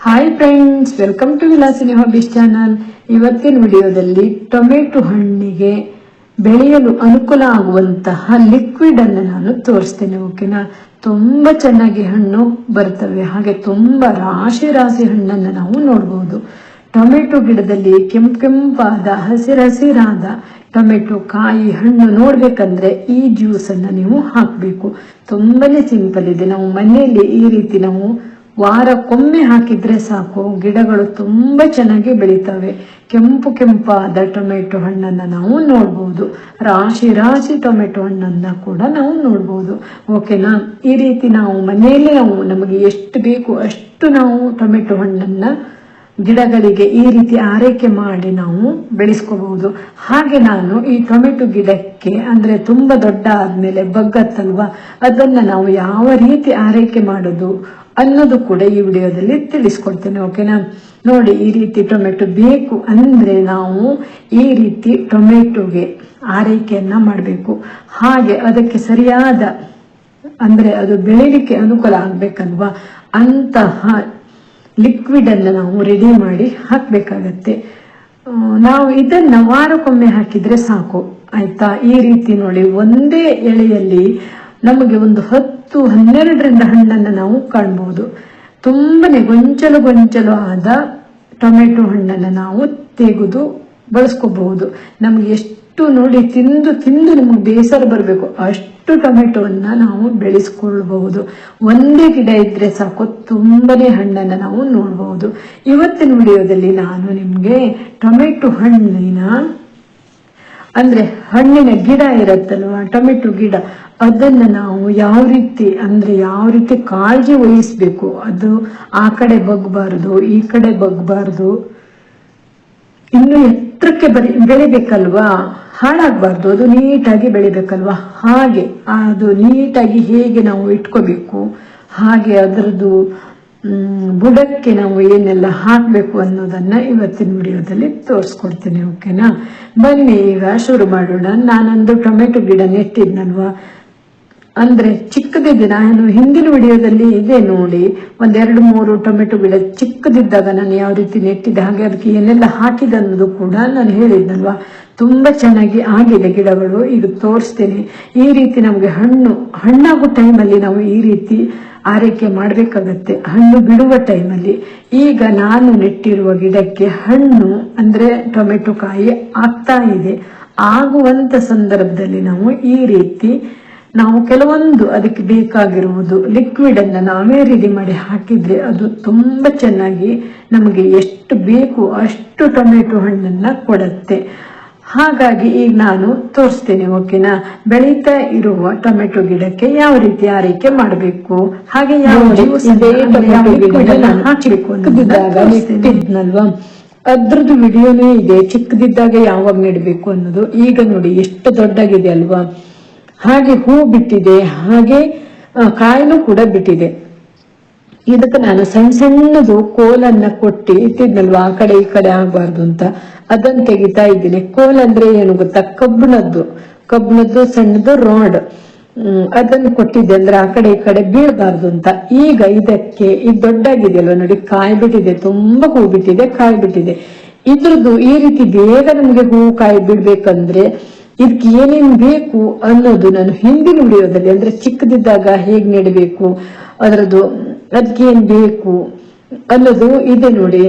Hi friends welcome to Vilasini hobbies channel ಇವತ್ತಿನ ವಿಡಿಯೋದಲ್ಲಿ tomato ಹಣ್ಣಿಗೆ ಬೆಳೆಯಲು ಅನುಕೂಲ ಆಗುವಂತಹ ಲಿಕ್ವಿಡ್ ಅನ್ನು ನಾನು ತೋರಿಸ್ತೇನೆ ಓಕೆನಾ ತುಂಬ ಚೆನ್ನಾಗಿ ಹಣ್ಣು ಬರ್ತವೆ, ಹಾಗೆ ತುಂಬ ರಾಶಿ ರಾಶಿ ಹಣ್ಣನ್ನು ನಾವು ನೋಡಬಹುದು ಟೊಮೆಟೊ ಗಿಡದಲ್ಲಿ ಕೆಂಪು ಕೆಂಪಾದ ಹಸಿರು ಹಸಿರಾದ ಟೊಮೆಟೊ ಕಾಯಿ ಹಣ್ಣು ನೋಡ್ಬೇಕಂದ್ರೆ ಈ ಜ್ಯೂಸನ್ನು ನೀವು ಹಾಕಬೇಕು. ತುಂಬಾನೇ ಸಿಂಪಲ್ ಇದೆ. ನಾವು ಮನೆಯಲ್ಲಿ ಈ ರೀತಿ ನಾವು ವಾರಕ್ಕೊಮ್ಮೆ ಹಾಕಿದ್ರೆ ಸಾಕು. ಗಿಡಗಳು ತುಂಬ ಚೆನ್ನಾಗಿ ಬೆಳೀತವೆ. ಕೆಂಪು ಕೆಂಪಾದ ಟೊಮೆಟೊ ಹಣ್ಣನ್ನು ನಾವು ನೋಡ್ಬೋದು. ರಾಶಿ ರಾಶಿ ಟೊಮೆಟೊ ಹಣ್ಣನ್ನು ಕೂಡ ನಾವು ನೋಡ್ಬೋದು. ಓಕೆನಾ ಈ ರೀತಿ ನಾವು ಮನೆಯಲ್ಲೇ ನಾವು ನಮಗೆ ಎಷ್ಟು ಬೇಕು ಅಷ್ಟು ನಾವು ಟೊಮೆಟೊ ಹಣ್ಣನ್ನು ಗಿಡಗಳಿಗೆ ಈ ರೀತಿ ಆರೈಕೆ ಮಾಡಿ ನಾವು ಬೆಳೆಸ್ಕೋಬಹುದು ಹಾಗೆ ನಾನು ಈ ಟೊಮೆಟೊ ಗಿಡಕ್ಕೆ ಅಂದ್ರೆ ತುಂಬಾ ದೊಡ್ಡ ಆದಮೇಲೆ ಬಗ್ಗತ್ತಲ್ವಾ, ಅದನ್ನ ನಾವು ಯಾವ ರೀತಿ ಆರೈಕೆ ಮಾಡೋದು? ಅನ್ನೋದು ಕೂಡ ಈ ವಿಡಿಯೋದಲ್ಲಿ ತಿಳಿಸ್ಕೊಡ್ತೇನೆ ಓಕೆನಾ ನೋಡಿ, ಈ ರೀತಿ ಟೊಮೆಟೊ ಬೇಕು ಅಂದ್ರೆ ನಾವು ಈ ರೀತಿ ಟೊಮೆಟೊಗೆ ಆರೈಕೆಯನ್ನು ಮಾಡಬೇಕು. ಹಾಗೆ ಅದಕ್ಕೆ ಸರಿಯಾದ, ಅಂದ್ರೆ ಅದು ಬೆಳಿಲಿಕ್ಕೆ ಅನುಕೂಲ ಆಗ್ಬೇಕಲ್ವಾ? ಅಂತಹ ಲಿಕ್ವಿಡನ್ನು ನಾವು ರೆಡಿ ಮಾಡಿ ಹಾಕಬೇಕಾಗತ್ತೆ. ನಾವು ಇದನ್ನು ವಾರಕ್ಕೊಮ್ಮೆ ಹಾಕಿದ್ರೆ ಸಾಕು, ಆಯಿತಾ? ಈ ರೀತಿ ನೋಡಿ, ಒಂದೇ ಎಳೆಯಲ್ಲಿ ನಮಗೆ ಒಂದು ಹತ್ತು ಹನ್ನೆರಡರಿಂದ ಹಣ್ಣನ್ನು ನಾವು ಕಾಣ್ಬೋದು. ತುಂಬನೇ ಗೊಂಚಲು ಗೊಂಚಲು ಆದ ಟೊಮೆಟೊ ಹಣ್ಣನ್ನು ನಾವು ತೆಗೆದು ಬಳಸ್ಕೋಬಹುದು. ನಮ್ಗೆ ಎಷ್ಟು ನೋಡಿ ತಿಂದು ತಿಂದು ನಮಗೆ ಬೇಸರ ಬರಬೇಕು. ಅಷ್ಟು ಟೊಮೆಟೊವನ್ನ ನಾವು ಬೆಳೆಸ್ಕೊಳ್ಬಹುದು. ಒಂದೇ ಗಿಡ ಇದ್ರೆ ಸಾಕು, ತುಂಬನೇ ಹಣ್ಣನ್ನು ನಾವು ನೋಡಬಹುದು. ಇವತ್ತಿನ ವಿಡಿಯೋದಲ್ಲಿ ನಾನು ನಿಮಗೆ ಟೊಮೆಟೊ ಹಣ್ಣಿನ ಅಂದ್ರೆ ಹಣ್ಣಿನ ಗಿಡ ಇರತ್ತಲ್ವಾ, ಟೊಮೆಟೊ ಗಿಡ, ಅದನ್ನ ನಾವು ಯಾವ ರೀತಿ ಅಂದ್ರೆ ಯಾವ ರೀತಿ ಕಾಳಜಿ ವಹಿಸ್ಬೇಕು? ಅದು ಆ ಕಡೆ ಬಗ್ಬಾರ್ದು, ಈ ಕಡೆ ಬಗ್ಬಾರ್ದು. ಇನ್ನು ಎತ್ತರಕ್ಕೆ ಬರಿ ಬೆಳಿಬೇಕಲ್ವಾ? ಹಾಳಾಗ್ಬಾರ್ದು, ಅದು ನೀಟಾಗಿ ಬೆಳಿಬೇಕಲ್ವಾ? ಹಾಗೆ, ಅದು ನೀಟಾಗಿ ಹೇಗೆ ನಾವು ಇಟ್ಕೋಬೇಕು? ಹಾಗೆ ಅದರದ್ದು ಬುಡಕ್ಕೆ ನಾವು ಏನೆಲ್ಲ ಹಾಕಬೇಕು ಅನ್ನೋದನ್ನ ಇವತ್ತಿನ ವಿಡಿಯೋದಲ್ಲಿ ತೋರಿಸ್ಕೊಡ್ತೀನಿ ಓಕೆನಾ ಬನ್ನಿ, ಈಗ ಶುರು ಮಾಡೋಣ. ನಾನೊಂದು ಟೊಮೆಟೊ ಗಿಡ ನೆಟ್ಟಿದ್ನಲ್ವಾ? ಅಂದ್ರೆ ಚಿಕ್ಕದಿದೆ ನಾನು ಹಿಂದಿನ ವಿಡಿಯೋದಲ್ಲಿ ಇದೆ ನೋಡಿ. ಒಂದೆರಡು ಮೂರು ಟೊಮೆಟೊ ಗಿಡ ಚಿಕ್ಕದಿದ್ದಾಗ ನಾನು ಯಾವ ರೀತಿ ನೆಟ್ಟಿದ್ದೆ, ಹಾಗೆ ಅದಕ್ಕೆ ಏನೆಲ್ಲ ಹಾಕಿದೆ ಅನ್ನೋದು ಕೂಡ ನಾನು ಹೇಳಿದ್ನಲ್ವಾ. ತುಂಬಾ ಚೆನ್ನಾಗಿ ಆಗಿದೆ ಗಿಡಗಳು, ಈಗ ತೋರಿಸ್ತೇನೆ. ಈ ರೀತಿ ನಮಗೆ ಹಣ್ಣು, ಹಣ್ಣಾಗೋ ಟೈಮಲ್ಲಿ ನಾವು ಈ ರೀತಿ ಆರೈಕೆ ಮಾಡಬೇಕಾಗತ್ತೆ, ಹಣ್ಣು ಬಿಡುವ ಟೈಮಲ್ಲಿ. ಈಗ ನಾನು ನೆಟ್ಟಿರುವ ಗಿಡಕ್ಕೆ ಹಣ್ಣು ಅಂದ್ರೆ ಟೊಮೆಟೊ ಕಾಯಿ ಆಗ್ತಾ ಇದೆ. ಆಗುವಂತ ಸಂದರ್ಭದಲ್ಲಿ ನಾವು ಈ ರೀತಿ ನಾವು ಕೆಲವೊಂದು ಅದಕ್ಕೆ ಬೇಕಾಗಿರುವುದು ಲಿಕ್ವಿಡ್ ಅನ್ನ ನಾವೇ ರೆಡಿ ಮಾಡಿ ಹಾಕಿದ್ರೆ ಅದು ತುಂಬಾ ಚೆನ್ನಾಗಿ ನಮಗೆ ಎಷ್ಟು ಬೇಕು ಅಷ್ಟು ಟೊಮೆಟೊ ಹಣ್ಣನ್ನ ಕೊಡುತ್ತೆ. ಹಾಗಾಗಿ ಈಗ ನಾನು ತೋರಿಸ್ತೇನೆ ಓಕೆನಾ ಬೆಳೀತಾ ಇರುವ ಟೊಮೆಟೊ ಗಿಡಕ್ಕೆ ಯಾವ ರೀತಿ ಆರೈಕೆ ಮಾಡಬೇಕು? ಹಾಗೆ ಯಾವ ಅದ್ರದ್ದು ವಿಡಿಯೋನೇ ಇದೆ ಚಿಕ್ಕದಿದ್ದಾಗ ಯಾವಾಗ ನೆಡಬೇಕು ಅನ್ನೋದು? ಈಗ ನೋಡಿ ಎಷ್ಟು ದೊಡ್ಡಾಗಿದೆ ಅಲ್ವಾ? ಹಾಗೆ ಹೂ ಬಿಟ್ಟಿದೆ, ಹಾಗೆ ಕಾಯಿನೂ ಕೂಡ ಬಿಟ್ಟಿದೆ. ಇದಕ್ಕೆ ನಾನು ಸಣ್ಣ ಸಣ್ಣದು ಕೋಲನ್ನ ಕೊಟ್ಟಿ ಇಟ್ಟಿದ್ನಲ್ವಾ, ಆ ಕಡೆ ಈ ಕಡೆ ಆಗ್ಬಾರ್ದು ಅಂತ. ಅದನ್ನ ತೆಗಿತಾ ಇದ್ದೀನಿ. ಕೋಲ್ ಅಂದ್ರೆ ಏನು ಗೊತ್ತಾ? ಕಬ್ಬಿಣದ್ದು. ಕಬ್ಬಿಣದ್ದು ಸಣ್ಣದು ರಾಡ್. ಅದನ್ನು ಕೊಟ್ಟಿದ್ದೆ ಅಂದ್ರೆ ಆ ಕಡೆ ಈ ಕಡೆ ಬೀಳಬಾರ್ದು ಅಂತ. ಈಗ ಇದಕ್ಕೆ, ಇದು ದೊಡ್ಡಾಗಿದೆಯಲ್ವಾ ನೋಡಿ, ಕಾಯಿ ಬಿಟ್ಟಿದೆ, ತುಂಬಾ ಹೂ ಬಿಟ್ಟಿದೆ, ಕಾಯಿ ಬಿಟ್ಟಿದೆ. ಇದ್ರದ್ದು ಈ ರೀತಿ ಬೇಗ ನಮ್ಗೆ ಹೂ ಕಾಯಿ ಬಿಡ್ಬೇಕಂದ್ರೆ ಇದಕ್ಕೆ ಏನೇನು ಬೇಕು ಅನ್ನೋದು ನಾನು ಹಿಂದಿನ ವಿಡಿಯೋದಲ್ಲಿ, ಅಂದ್ರೆ ಚಿಕ್ಕದಿದ್ದಾಗ ಹೇಗ್ ನೆಡಬೇಕು, ಅದರದ್ದು ಅದಕ್ಕೆ ಏನ್ ಬೇಕು ಅನ್ನೋದು ಇದೆ ನೋಡಿ.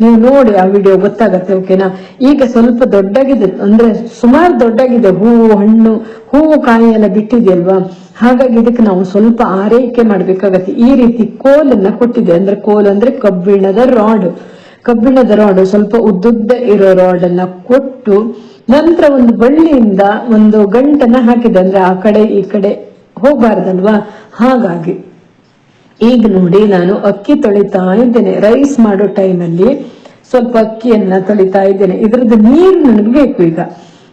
ನೀವು ನೋಡಿ ಆ ವಿಡಿಯೋ ಗೊತ್ತಾಗತ್ತೆ, ಓಕೆನಾ? ಈಗ ಸ್ವಲ್ಪ ದೊಡ್ಡಾಗಿದೆ, ಅಂದ್ರೆ ಸುಮಾರು ದೊಡ್ಡಾಗಿದೆ, ಹೂವು, ಹಣ್ಣು, ಹೂವು, ಕಾಯಿ ಎಲ್ಲ ಬಿಟ್ಟಿದೆಯಲ್ವಾ? ಹಾಗಾಗಿ ಇದಕ್ಕೆ ನಾವು ಸ್ವಲ್ಪ ಆರೈಕೆ ಮಾಡ್ಬೇಕಾಗತ್ತೆ. ಈ ರೀತಿ ಕೋಲನ್ನ ಕೊಟ್ಟಿದೆ, ಅಂದ್ರೆ ಕೋಲ್ ಅಂದ್ರೆ ಕಬ್ಬಿಣದ ರಾಡ್. ಕಬ್ಬಿಣದ ರಾಡ್ ಸ್ವಲ್ಪ ಉದ್ದುದ್ದ ಇರೋ ರಾಡ್ ಅನ್ನ ಕೊಟ್ಟು ನಂತರ ಒಂದು ಬಳ್ಳಿಯಿಂದ ಒಂದು ಗಂಟನ್ನ ಹಾಕಿದೆ ಅಂದ್ರೆ ಆ ಕಡೆ, ಈ ಕಡೆ ಹೋಗ್ಬಾರ್ದಲ್ವಾ? ಹಾಗಾಗಿ ಈಗ ನೋಡಿ ನಾನು ಅಕ್ಕಿ ತೊಳಿತಾ ಇದ್ದೇನೆ. ರೈಸ್ ಮಾಡೋ ಟೈಮಲ್ಲಿ ಸ್ವಲ್ಪ ಅಕ್ಕಿಯನ್ನ ತೊಳಿತಾ ಇದ್ದೇನೆ. ಇದ್ರದ್ದು ನೀರು ನನಗೆ ಬೇಕು ಈಗ.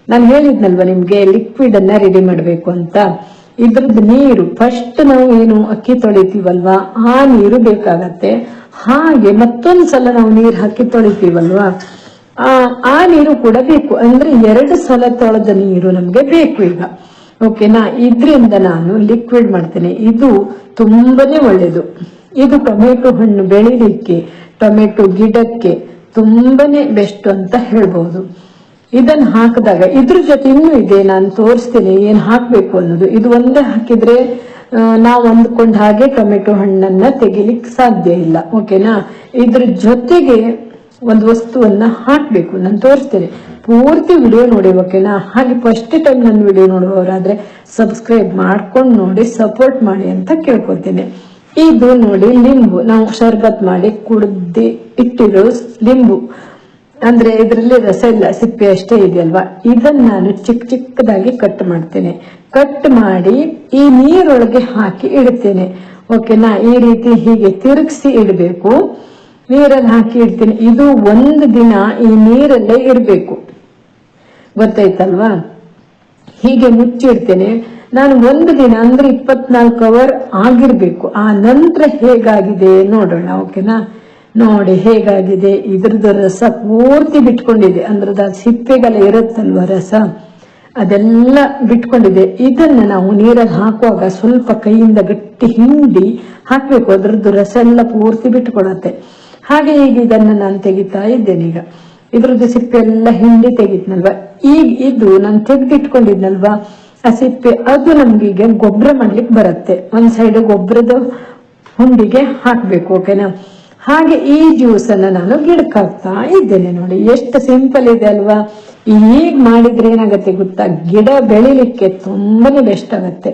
ನಾನು ಹೇಳಿದ್ನಲ್ವ ನಿಮ್ಗೆ ಲಿಕ್ವಿಡ್ ಅನ್ನ ರೆಡಿ ಮಾಡ್ಬೇಕು ಅಂತ. ಇದ್ರದ್ದು ನೀರು ಫಸ್ಟ್ ನಾವು ಏನು ಅಕ್ಕಿ ತೊಳಿತೀವಲ್ವಾ? ಆ ನೀರು ಬೇಕಾಗತ್ತೆ. ಹಾಗೆ ಮತ್ತೊಂದ್ಸಲ ನಾವು ನೀರು ಹಾಕಿ ತೊಳಿತೀವಲ್ವಾ? ಆ ಆ ನೀರು ಕೂಡ ಬೇಕು ಅಂದ್ರೆ ಎರಡು ಸಲ ತೊಳೆದ ನೀರು ನಮ್ಗೆ ಬೇಕು ಈಗ. ಓಕೆನಾ ಇದ್ರಿಂದ ನಾನು ಲಿಕ್ವಿಡ್ ಮಾಡ್ತೇನೆ. ಇದು ತುಂಬಾನೇ ಒಳ್ಳೇದು. ಇದು ಟೊಮೆಟೊ ಹಣ್ಣು ಬೆಳಿಲಿಕ್ಕೆ, ಟೊಮೆಟೊ ಗಿಡಕ್ಕೆ ತುಂಬಾನೇ ಬೆಸ್ಟ್ ಅಂತ ಹೇಳ್ಬಹುದು ಇದನ್ನ ಹಾಕಿದಾಗ ಇದ್ರ ಜೊತೆ ಇನ್ನೂ ಇದೆ, ನಾನು ತೋರಿಸ್ತೇನೆ ಏನ್ ಹಾಕ್ಬೇಕು ಅನ್ನೋದು. ಇದು ಒಂದೇ ಹಾಕಿದ್ರೆ ನಾವು ಅಂದ್ಕೊಂಡ ಹಾಗೆ ಟೊಮೆಟೊ ಹಣ್ಣನ್ನ ತೆಗಿಲಿಕ್ಕೆ ಸಾಧ್ಯ ಇಲ್ಲ. ಓಕೆನಾ ಇದ್ರ ಜೊತೆಗೆ ಒಂದು ವಸ್ತುವನ್ನ ಹಾಕ್ಬೇಕು. ನಾನು ತೋರಿಸ್ತೇನೆ. ಪೂರ್ತಿ ವಿಡಿಯೋ ನೋಡಿ ಓಕೆನಾ? ಹಾಗೆ ಫಸ್ಟ್ ಟೈಮ್ ನನ್ನ ವಿಡಿಯೋ ನೋಡುವವರಾದ್ರೆ ಸಬ್ಸ್ಕ್ರೈಬ್ ಮಾಡ್ಕೊಂಡು ನೋಡಿ ಸಪೋರ್ಟ್ ಮಾಡಿ ಅಂತ ಕೇಳ್ಕೊತೇನೆ ಇದು ನೋಡಿ ಲಿಂಬು. ನಾವು ಶರ್ಬತ್ ಮಾಡಿ ಕುಡ್ದಿ ಇಟ್ಟಿರೋ ಲಿಂಬು. ಅಂದ್ರೆ ಇದರಲ್ಲಿ ರಸ ಇಲ್ಲ, ಸಿಪ್ಪೆ ಅಷ್ಟೇ ಇದೆಯಲ್ವಾ? ಇದನ್ನ ನಾನು ಚಿಕ್ಕ ಚಿಕ್ಕದಾಗಿ ಕಟ್ ಮಾಡ್ತೇನೆ. ಕಟ್ ಮಾಡಿ ಈ ನೀರೊಳಗೆ ಹಾಕಿ ಇಡ್ತೇನೆ ಓಕೆನಾ? ಈ ರೀತಿ ಹೀಗೆ ತಿರುಗಿಸಿ ಇಡಬೇಕು. ನೀರಲ್ಲಿ ಹಾಕಿ ಇಡ್ತೀನಿ. ಇದು ಒಂದು ದಿನ ಈ ನೀರಲ್ಲೇ ಇರಬೇಕು. ಗೊತ್ತಾಯ್ತಲ್ವಾ? ಹೀಗೆ ಮುಚ್ಚಿಡ್ತೇನೆ. ನಾನು ಒಂದು ದಿನ ಅಂದ್ರೆ ಇಪ್ಪತ್ನಾಲ್ಕು ಅವರ್ ಆಗಿರ್ಬೇಕು. ಆ ನಂತರ ಹೇಗಾಗಿದೆ ನೋಡೋಣ, ಓಕೆನಾ? ನೋಡಿ ಹೇಗಾಗಿದೆ. ಇದ್ರದ್ದು ರಸ ಪೂರ್ತಿ ಬಿಟ್ಕೊಂಡಿದೆ. ಅಂದ್ರೆ ಸಿಪ್ಪೆಗೆಲ್ಲ ಇರುತ್ತಲ್ವ ರಸ? ಅದೆಲ್ಲ ಬಿಟ್ಕೊಂಡಿದೆ. ಇದನ್ನ ನಾವು ನೀರಲ್ಲಿ ಹಾಕುವಾಗ ಸ್ವಲ್ಪ ಕೈಯಿಂದ ಗಟ್ಟಿ ಹಿಂಡಿ ಹಾಕ್ಬೇಕು. ಅದ್ರದ್ದು ರಸ ಎಲ್ಲ ಪೂರ್ತಿ ಬಿಟ್ಕೊಡತ್ತೆ ಹಾಗೆ ಈಗ ಇದನ್ನ ನಾನು ತೆಗಿತಾ ಇದ್ದೇನೆ ಈಗ. ಇದ್ರದ್ದು ಸಿಪ್ಪೆ ಎಲ್ಲ ಹಿಂಡಿ ತೆಗಿದ್ನಲ್ವಾ? ಈಗ ಇದು ನಾನು ತೆಗ್ದಿಟ್ಕೊಂಡಿದ್ನಲ್ವಾ? ಆ ಸಿಪ್ಪೆ ಅದು ನಮ್ಗೀಗ ಗೊಬ್ಬರ ಮಾಡ್ಲಿಕ್ಕೆ ಬರುತ್ತೆ. ಒಂದ್ ಸೈಡ್ ಗೊಬ್ಬರದ ಹುಂಡಿಗೆ ಹಾಕ್ಬೇಕು ಓಕೆನಾ ಹಾಗೆ ಈ ಜ್ಯೂಸ್ ಅನ್ನ ನಾನು ಗಿಡಕ್ಕೆ ಇದ್ದೇನೆ ನೋಡಿ. ಎಷ್ಟು ಸಿಂಪಲ್ ಇದೆ ಅಲ್ವಾ? ಈಗ ಮಾಡಿದ್ರೆ ಏನಾಗತ್ತೆ ಗೊತ್ತಾ? ಗಿಡ ಬೆಳಿಲಿಕ್ಕೆ ತುಂಬಾನೇ ಬೆಸ್ಟ್ ಆಗತ್ತೆ.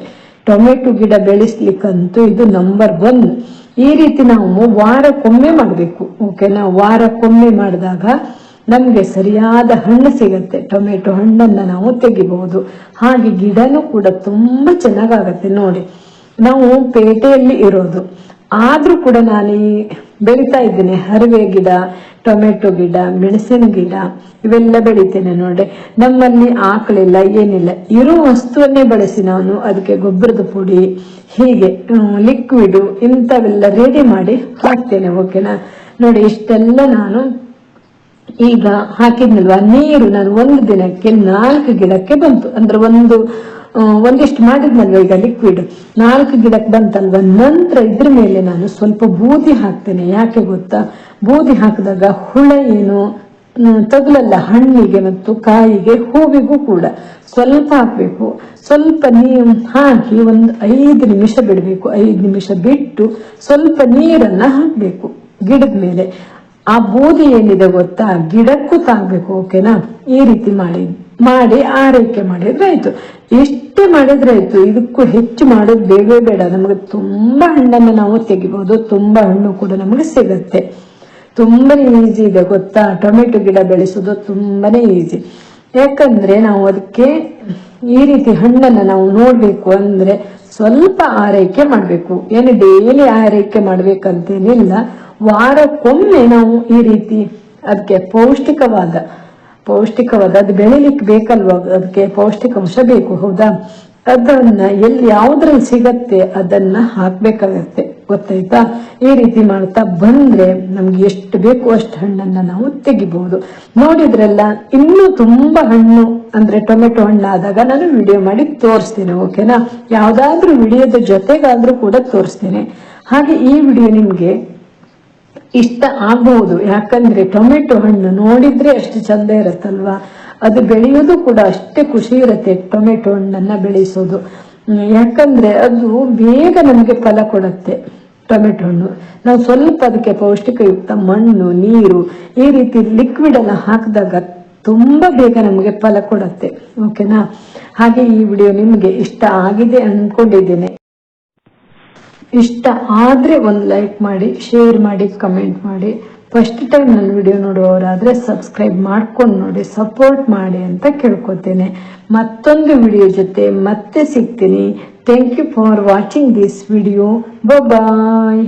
ಟೊಮೆಟೊ ಗಿಡ ಬೆಳೆಸ್ಲಿಕ್ಕಂತೂ ಇದು ನಂಬರ್ ಒನ್ ಈ ರೀತಿ ನಾವು ವಾರಕ್ಕೊಮ್ಮೆ ಮಾಡಬೇಕು. ಓಕೆನಾ ವಾರಕ್ಕೊಮ್ಮೆ ಮಾಡಿದಾಗ ನಮಗೆ ಸರಿಯಾದ ಹಣ್ಣು ಸಿಗುತ್ತೆ. ಟೊಮೆಟೊ ಹಣ್ಣನ್ನ ನಾವು ತೆಗಿಬಹುದು. ಹಾಗೆ ಗಿಡನೂ ಕೂಡ ತುಂಬಾ ಚೆನ್ನಾಗಾಗತ್ತೆ ನೋಡಿ. ನಾವು ಪೇಟೆಯಲ್ಲಿ ಇರೋದು. ಆದರೂ ಕೂಡ ನಾನು ಈ ಬೆಳಿತಾ ಇದ್ದೀನಿ. ಹರಿವೆ ಗಿಡ, ಟೊಮೆಟೊ ಗಿಡ, ಮೆಣಸಿನ ಗಿಡ, ಇವೆಲ್ಲ ಬೆಳಿತೇನೆ ನೋಡಿ ನಮ್ಮಲ್ಲಿ ಆಕಳಿಲ್ಲ, ಏನಿಲ್ಲ. ಇರೋ ವಸ್ತುವನ್ನೇ ಬಳಸಿ ನಾನು ಅದಕ್ಕೆ ಗೊಬ್ಬರದ ಪುಡಿ, ಹೀಗೆ ಲಿಕ್ವಿಡ್ ಇಂಥವೆಲ್ಲ ರೆಡಿ ಮಾಡಿ ಹಾಕ್ತೇನೆ ಓಕೆನಾ ನೋಡಿ, ಇಷ್ಟೆಲ್ಲ ನಾನು ಈಗ ಹಾಕಿದ್ನಲ್ವಾ? ನೀರು ನಾನು ಒಂದು ದಿನಕ್ಕೆ ನಾಲ್ಕು ಗಿಡಕ್ಕೆ ಬಂತು. ಅಂದ್ರೆ ಒಂದು ಒಂದಿಷ್ಟು ಮಾಡಿದ್ನಲ್ವ ಈಗ ಲಿಕ್ವಿಡ್ ನಾಲ್ಕು ಗಿಡಕ್ಕೆ ಬಂತಲ್ವ? ನಂತರ ಇದ್ರ ಮೇಲೆ ನಾನು ಸ್ವಲ್ಪ ಬೂದಿ ಹಾಕ್ತೇನೆ. ಯಾಕೆ ಗೊತ್ತಾ? ಬೂದಿ ಹಾಕಿದಾಗ ಹುಳ ಏನು ತಗುಲಲ್ಲ, ಹಣ್ಣಿಗೆ ಮತ್ತು ಕಾಯಿಗೆ ಹೂವಿಗೂ ಕೂಡ. ಸ್ವಲ್ಪ ಹಾಕ್ಬೇಕು. ಸ್ವಲ್ಪ ನೀರು ಹಾಕಿ ಒಂದು ಐದು ನಿಮಿಷ ಬಿಡಬೇಕು. ಐದು ನಿಮಿಷ ಬಿಟ್ಟು ಸ್ವಲ್ಪ ನೀರನ್ನ ಹಾಕ್ಬೇಕು ಗಿಡದ ಮೇಲೆ. ಆ ಬೂದಿ ಏನಿದೆ ಗೊತ್ತಾ? ಗಿಡಕ್ಕೂ ತಾಗಬೇಕು ಓಕೆನಾ ಈ ರೀತಿ ಮಾಡಿ. ಮಾಡಿ ಆರೈಕೆ ಮಾಡಿದ್ರೆ ಆಯ್ತು. ಎಷ್ಟೇ ಮಾಡಿದ್ರೆ ಆಯ್ತು? ಇದಕ್ಕೂ ಹೆಚ್ಚು ಮಾಡೋದು ಬೇಡವೇ ಬೇಡ. ನಮಗೆ ತುಂಬಾ ಹಣ್ಣನ್ನ ನಾವು ತೆಗಿಬಹುದು ತುಂಬಾ ಹಣ್ಣು ಕೂಡ ನಮಗೆ ಸಿಗುತ್ತೆ. ತುಂಬಾ ಈಸಿ ಇದೆ ಗೊತ್ತಾ? ಟೊಮೆಟೊ ಗಿಡ ಬೆಳೆಸೋದು ತುಂಬಾನೇ ಈಸಿ ಯಾಕಂದ್ರೆ ನಾವು ಅದಕ್ಕೆ ಈ ರೀತಿ ಹಣ್ಣನ್ನ ನಾವು ನೋಡ್ಬೇಕು ಅಂದ್ರೆ ಸ್ವಲ್ಪ ಆರೈಕೆ ಮಾಡ್ಬೇಕು. ಏನು ಡೈಲಿ ಆರೈಕೆ ಮಾಡ್ಬೇಕಂತೇನಿಲ್ಲ. ವಾರಕ್ಕೊಮ್ಮೆ ನಾವು ಈ ರೀತಿ ಅದಕ್ಕೆ ಪೌಷ್ಟಿಕವಾದ ಪೌಷ್ಟಿಕವಾದ ಅದು ಬೆಳಿಲಿಕ್ಕೆ ಬೇಕಲ್ವಾ? ಅದಕ್ಕೆ ಪೌಷ್ಟಿಕಾಂಶ ಬೇಕು, ಹೌದಾ? ಅದನ್ನ ಎಲ್ಲಿ ಯಾವ್ದ್ರಲ್ಲಿ ಸಿಗತ್ತೆ ಅದನ್ನ ಹಾಕ್ಬೇಕಾಗತ್ತೆ, ಗೊತ್ತಾಯ್ತಾ? ಈ ರೀತಿ ಮಾಡ್ತಾ ಬಂದ್ರೆ ನಮ್ಗೆ ಎಷ್ಟು ಬೇಕು ಅಷ್ಟು ಹಣ್ಣನ್ನ ನಾವು ತೆಗಿಬಹುದು ನೋಡಿದ್ರಲ್ಲ, ಇನ್ನೂ ತುಂಬಾ ಹಣ್ಣು, ಅಂದ್ರೆ ಟೊಮೆಟೊ ಹಣ್ಣಾದಾಗ ನಾನು ವಿಡಿಯೋ ಮಾಡಿ ತೋರಿಸ್ತೇನೆ, ಓಕೆನಾ? ಯಾವ್ದಾದ್ರೂ ವಿಡಿಯೋದ ಜೊತೆಗಾದ್ರೂ ಕೂಡ ತೋರಿಸ್ತೇನೆ. ಹಾಗೆ ಈ ವಿಡಿಯೋ ನಿಮ್ಗೆ ಇಷ್ಟ ಆಗಬಹುದು. ಯಾಕಂದ್ರೆ ಟೊಮೆಟೊ ಹಣ್ಣು ನೋಡಿದ್ರೆ ಅಷ್ಟು ಚಂದ ಇರತ್ತಲ್ವಾ? ಅದು ಬೆಳೆಯೋದು ಕೂಡ ಅಷ್ಟೇ ಖುಷಿ ಇರುತ್ತೆ ಟೊಮೆಟೊ ಹಣ್ಣನ್ನ ಬೆಳೆಸೋದು. ಯಾಕಂದ್ರೆ ಅದು ಬೇಗ ನಮಗೆ ಫಲ ಕೊಡುತ್ತೆ ಟೊಮೆಟೊ ಹಣ್ಣು. ನಾವು ಸ್ವಲ್ಪ ಅದಕ್ಕೆ ಪೌಷ್ಟಿಕಯುಕ್ತ ಮಣ್ಣು, ನೀರು, ಈ ರೀತಿ ಲಿಕ್ವಿಡ್ ಅನ್ನ ಹಾಕಿದಾಗ ತುಂಬಾ ಬೇಗ ನಮಗೆ ಫಲ ಕೊಡುತ್ತೆ. ಓಕೆನಾ ಹಾಗೆ ಈ ವಿಡಿಯೋ ನಿಮ್ಗೆ ಇಷ್ಟ ಆಗಿದೆ ಅನ್ಕೊಂಡಿದ್ದೇನೆ. ಇಷ್ಟ ಆದರೆ ಒಂದು ಲೈಕ್ ಮಾಡಿ ಶೇರ್ ಮಾಡಿ ಕಮೆಂಟ್ ಮಾಡಿ. ಫಸ್ಟ್ ಟೈಮ್ ನನ್ನ ವಿಡಿಯೋ ನೋಡುವವರಾದರೆ ಸಬ್ಸ್ಕ್ರೈಬ್ ಮಾಡ್ಕೊಂಡು ನೋಡಿ ಸಪೋರ್ಟ್ ಮಾಡಿ ಅಂತ ಕೇಳ್ಕೊತೇನೆ. ಮತ್ತೊಂದು ವಿಡಿಯೋ ಜೊತೆ ಮತ್ತೆ ಸಿಗ್ತೀನಿ. Thank you for watching this video bye